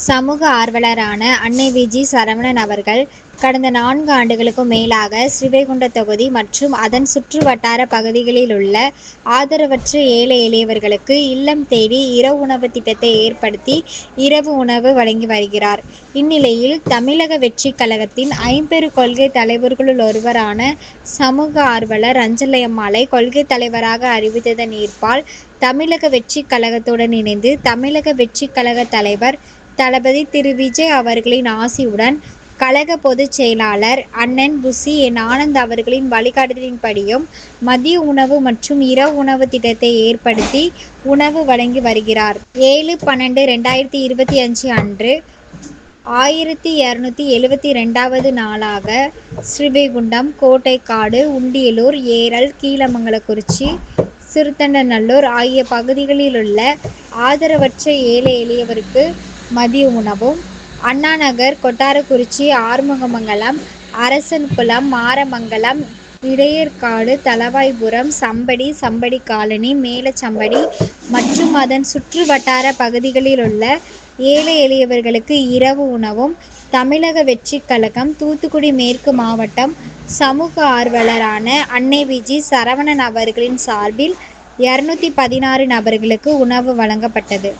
சமூக ஆர்வலரான அன்னை விஜி சரவணன் அவர்கள் கடந்த நான்கு ஆண்டுகளுக்கும் மேலாக ஸ்ரீவைகுண்ட தொகுதி மற்றும் அதன் சுற்று வட்டார பகுதிகளில் உள்ள ஆதரவற்ற ஏழை எளியவர்களுக்கு இல்லம் தேடி இரவு உணவு திட்டத்தை ஏற்படுத்தி இரவு உணவு வழங்கி வருகிறார். இந்நிலையில் தமிழக வெற்றி கழகத்தின் ஐம்பெரு கொள்கை தலைவர்களுள் ஒருவரான சமூக ஆர்வலர் அஞ்சலையம்மாளை கொள்கை தலைவராக அறிவித்ததன் ஈர்ப்பால் தமிழக வெற்றி கழகத்துடன் இணைந்து தமிழக வெற்றி கழக தலைவர் தளபதி திரு. விஜய் அவர்களின் ஆசியுடன் கழக பொதுச் செயலாளர் அண்ணன் புசி என். ஆனந்த் அவர்களின் வழிகாட்டுதலின்படியும் மதிய உணவு மற்றும் இரவு உணவு திட்டத்தை ஏற்படுத்தி உணவு வழங்கி வருகிறார். ஏழு பன்னெண்டு ரெண்டாயிரத்தி இருபத்தி அஞ்சு அன்று ஆயிரத்தி இரநூத்தி எழுவத்தி ரெண்டாவது நாளாக ஸ்ரீவைகுண்டம், கோட்டைக்காடு, உண்டியலூர், ஏரல், கீழமங்கலக்குறிச்சி, சிறுத்தண்டநல்லூர் ஆகிய பகுதிகளில் உள்ள ஆதரவற்ற ஏழை எளியவருக்கு மதிய உணவும், அண்ணாநகர், கொட்டாரக்குறிச்சி, ஆறுமுகமங்கலம், அரசன்குளம், மாரமங்கலம், இடையர்காடு, தளவாய்புரம், சம்படி, சம்படி காலனி, மேலச்சம்படி மற்றும் அதன் சுற்றுவட்டாரப் பகுதிகளில் உள்ள ஏழை எளியவர்களுக்கு இரவு உணவும். தமிழக வெற்றிக் கழகம், தூத்துக்குடி மேற்கு மாவட்டம் சமூக ஆர்வலரான அன்னை விஜி சரவணன் அவர்களின் சார்பில் இருநூத்தி பதினாறு நபர்களுக்கு உணவு வழங்கப்பட்டது.